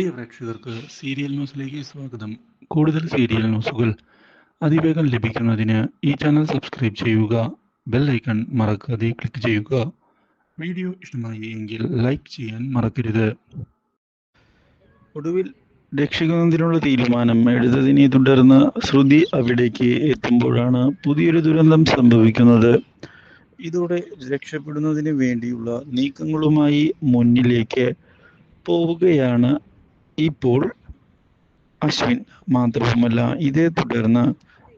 പ്രിയ പ്രേക്ഷകർക്ക് സീരിയൽ ന്യൂസിലേക്ക് സ്വാഗതം. കൂടുതൽ സീരിയൽ ന്യൂസുകൾ അതിവേഗം ലഭിക്കുന്നതിന് ഈ ചാനൽ സബ്സ്ക്രൈബ് ചെയ്യുക ബെൽ ഐക്കൺ മറക്കാതെ ക്ലിക്ക് ചെയ്യുക. വീഡിയോ ഇഷ്ടമായി എങ്കിൽ ലൈക്ക് ചെയ്യാൻ മറക്കരുത്. ഒടുവിൽ രക്ഷിക്കുന്നതിനുള്ള തീരുമാനം എടുത്തതിനെ തുടർന്ന് ശ്രുതി അവിടേക്ക് എത്തുമ്പോഴാണ് പുതിയൊരു ദുരന്തം സംഭവിക്കുന്നത്. ഇതോടെ രക്ഷപ്പെടുന്നതിന് വേണ്ടിയുള്ള നീക്കങ്ങളുമായി മുന്നിലേക്ക് പോവുകയാണ് ഇപ്പോൾ അശ്വിൻ മാത്രവുമല്ല ഇതേ തുടർന്ന്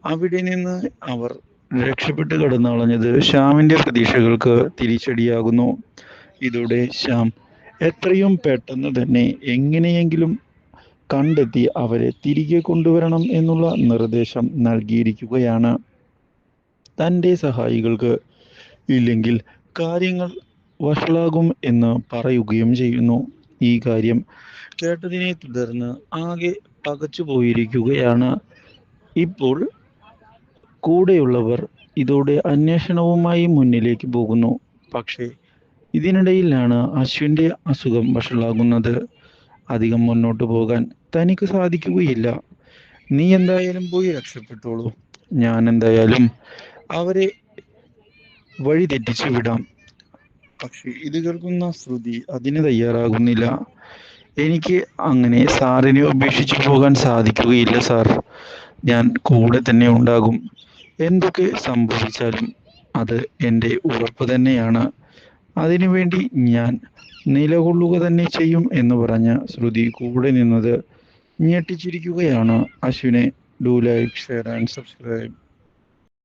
അവിടെ നിന്ന് അവർ രക്ഷപ്പെട്ട് കടന്നളഞ്ഞത് ശ്യാമിന്റെ പ്രതീക്ഷകൾക്ക് തിരിച്ചടിയാകുന്നു. ഇതോടെ ശ്യാം എത്രയും പെട്ടെന്ന് തന്നെ എങ്ങനെയെങ്കിലും കണ്ടെത്തി അവരെ തിരികെ കൊണ്ടുവരണം എന്നുള്ള നിർദ്ദേശം നൽകിയിരിക്കുകയാണ്. തന്റെ സഹായികൾക്ക് ഇല്ലെങ്കിൽ കാര്യങ്ങൾ വഷളാകും എന്ന് പറയുകയും ചെയ്യുന്നു. ഈ കാര്യം കേട്ടതിനെ തുടർന്ന് ആകെ പകച്ചു പോയിരിക്കുകയാണ്. ഇപ്പോൾ കൂടെയുള്ളവർ ഇതോടെ അന്വേഷണവുമായി മുന്നിലേക്ക് പോകുന്നു. പക്ഷേ ഇതിനിടയിലാണ് അശ്വിന്റെ അസുഖം വഷളാകുന്നത്. അധികം മുന്നോട്ട് പോകാൻ തനിക്ക് സാധിക്കുകയില്ല. നീ എന്തായാലും പോയി രക്ഷപ്പെട്ടോളൂ. ഞാൻ എന്തായാലും അവരെ വഴി തെറ്റിച്ചു വിടാം. പക്ഷെ ഇത് കേൾക്കുന്ന ശ്രുതി അതിന് തയ്യാറാകുന്നില്ല. എനിക്ക് അങ്ങനെ സാറിനെ ഉപേക്ഷിച്ചു പോകാൻ സാധിക്കുകയില്ല സാർ. ഞാൻ കൂടെ തന്നെ ഉണ്ടാകും. എന്തൊക്കെ സംഭവിച്ചാലും അത് എന്റെ ഉറപ്പ് തന്നെയാണ്. അതിനുവേണ്ടി ഞാൻ നിലകൊള്ളുക തന്നെ ചെയ്യും എന്ന് പറഞ്ഞ ശ്രുതി കൂടെ നിന്നത് ഞെട്ടിച്ചിരിക്കുകയാണ്. അശ്വിനെ do like share and subscribe.